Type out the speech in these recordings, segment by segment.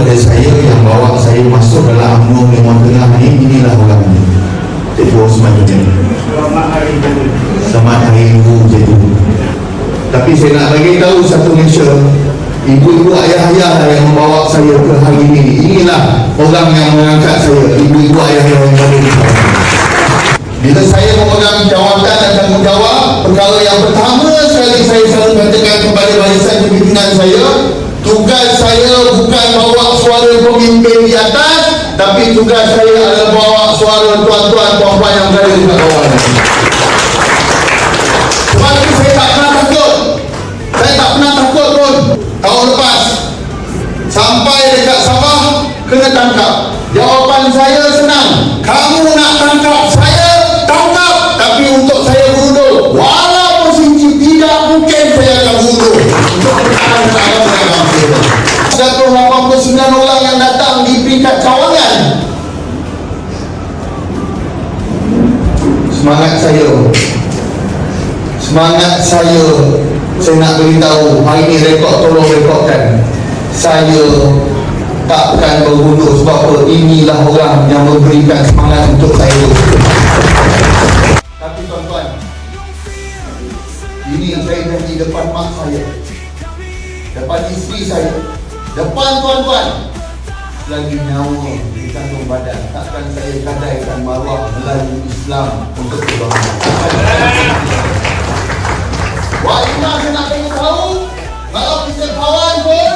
pada saya yang bawa saya masuk dalam UMNO Memang Tengah ni inilah orangnya Cikgu Osman Junaid Selamat Hari Ibu Cikgu Tapi saya nak bagi tahu satu Malaysia. Ibu-ibu ayah-ayah yang membawa saya ke hari ini. Inilah orang yang mengangkat saya. Ibu-ibu ayah-ayah yang ada di sana bila saya memegang jawatan dan tanggungjawab Perkara yang pertama sekali saya selalu katakan kepada barisan pimpinan saya Tugas saya bukan bawa suara pemimpin di atas Tapi tugas saya adalah bawa suara tuan-tuan puan-puan yang berada di bawah peringkat cawangan Semangat saya. Semangat saya. Saya nak beritahu Hari ini rekod tolong rekodkan. Saya takkan berbunuh sebab apa? Inilah orang yang memberikan semangat untuk saya. Tapi tuan-tuan ini yang saya janji depan mak saya. Depan isteri saya. Depan tuan-tuan lagi nyawa di kandung badan. Takkan saya gadaikan maruah Melayu Islam untuk kebangsaan Wah, ini saya nak tahu kalau kita kawan pun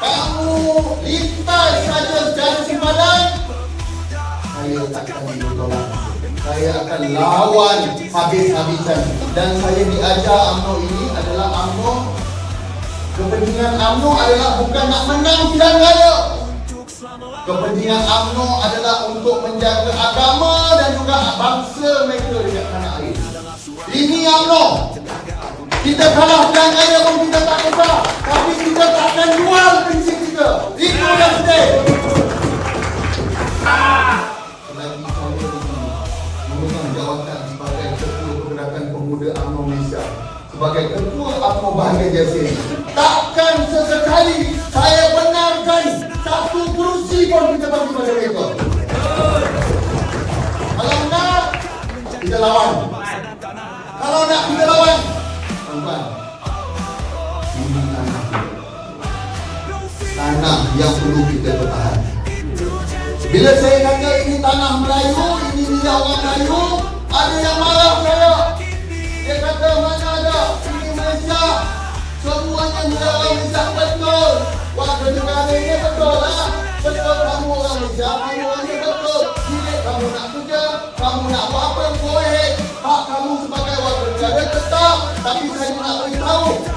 kamu lintas saja jalan simpanan saya takkan ditolak saya akan lawan habis-habisan. Dan saya diajar UMNO ini adalah UMNO kepentingan UMNO adalah bukan nak menang pilihan raya kepentingan UMNO adalah untuk menjaga agama dan juga bangsa mereka dekat tanah air. Ini UMNO kita kalah pilihan raya pun kita tak kisah Tapi kita tak akan jual prinsip kita. Itu yang sedih. Selagi saya memegang jawatan sebagai Ketua Pergerakan Pemuda UMNO Malaysia. Sebagai Ketua UMNO Bahagian Jasin Takkan kita lawan. Kalau nak, kita lawan Tuan-tuan. Ini tanah Tanah yang perlu kita pertahan Bila saya kata ini tanah Melayu Ini minyak orang Melayu Ada yang marah saya Hoy, basta! Tapisan mo na ako yung!